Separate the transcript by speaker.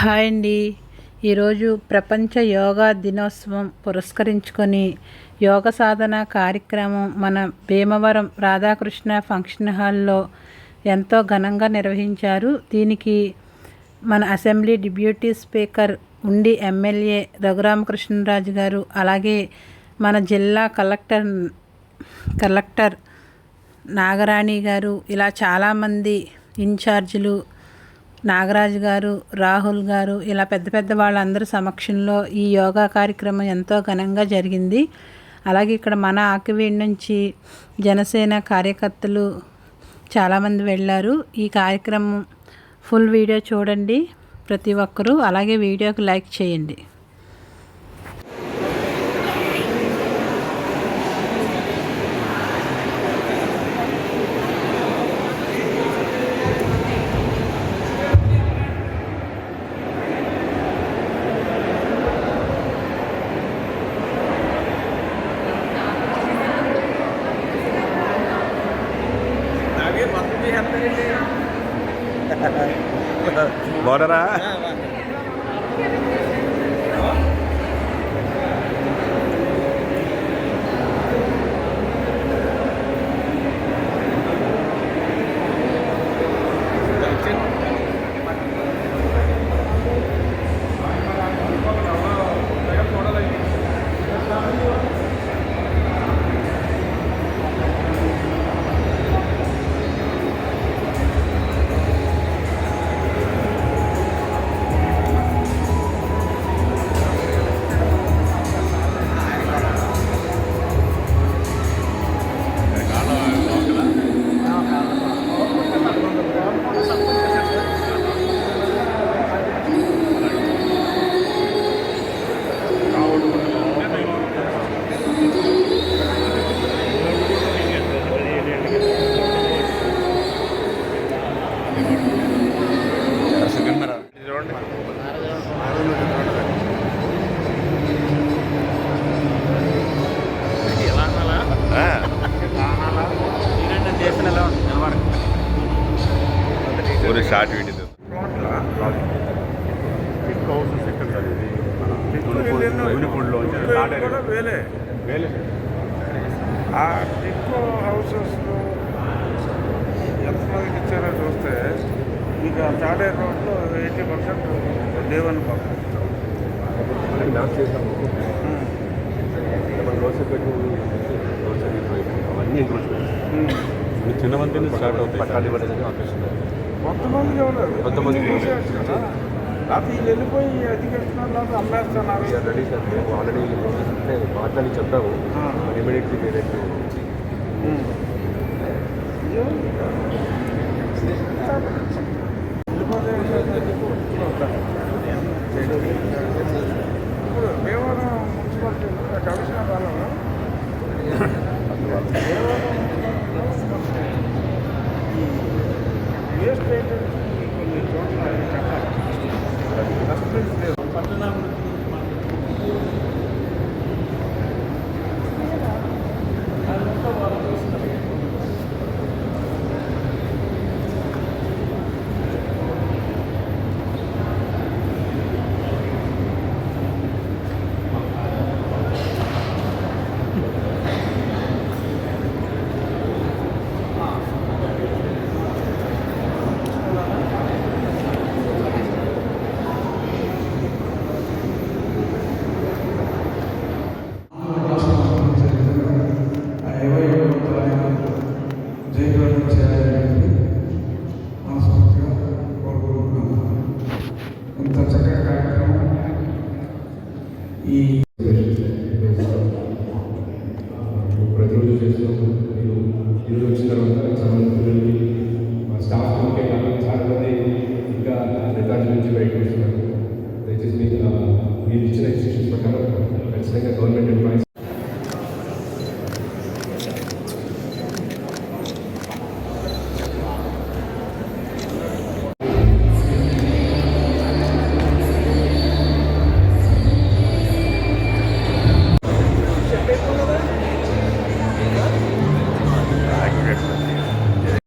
Speaker 1: Hi అండి. ఈరోజు ప్రపంచ యోగా దినోత్సవం పురస్కరించుకొని యోగ సాధన కార్యక్రమం మన భీమవరం రాధాకృష్ణ ఫంక్షన్ హాల్లో ఎంతో ఘనంగా నిర్వహించారు. దీనికి మన అసెంబ్లీ డిప్యూటీ స్పీకర్ ఉండి ఎమ్మెల్యే రఘురామకృష్ణరాజు గారు అలాగే మన జిల్లా కలెక్టర్ కలెక్టర్ నాగరాణి గారు ఇలా చాలామంది ఇన్ఛార్జీలు నాగరాజు గారు రాహుల్ గారు ఇలా పెద్ద పెద్ద వాళ్ళందరి సమక్షంలో ఈ యోగా కార్యక్రమం ఎంతో ఘనంగా జరిగింది. అలాగే ఇక్కడ మన ఆకివీడి నుంచి జనసేన కార్యకర్తలు చాలామంది వెళ్ళారు. ఈ కార్యక్రమం ఫుల్ వీడియో చూడండి ప్రతి ఒక్కరూ. అలాగే వీడియోకి లైక్ చేయండి.
Speaker 2: బాగున్నారా?
Speaker 3: కూడా వేలే ఆ టిక్కో హౌసెస్ ఎంతమందికి ఇచ్చారో చూస్తే ఇక తాడే రోడ్లో ఎయిటీ పర్సెంట్ దేవన్ పాపం
Speaker 2: అవన్నీ చిన్న మంది స్టార్ట్ అవుతాయి కొంతమందికి
Speaker 3: తీసేయచ్చు కదా. లేకపోతే వీళ్ళు వెళ్ళిపోయి అధికరిస్తున్నారు లేకపోతే అమ్మేస్తున్నారు.
Speaker 2: రెడీ సార్ మేము ఆల్రెడీ మాట్లాడి చెప్పాము. ఇమీడియట్లీ వేరే
Speaker 4: స్టాఫ్ ఉంటే కాదు చాలా ఇంకా రికార్డు నుంచి బయటకు వస్తున్నారు. దయచేసి మీకు, మీరు ఇచ్చిన ఇన్స్ట్రక్షన్స్ ప్రకారం ఖచ్చితంగా గవర్నమెంట్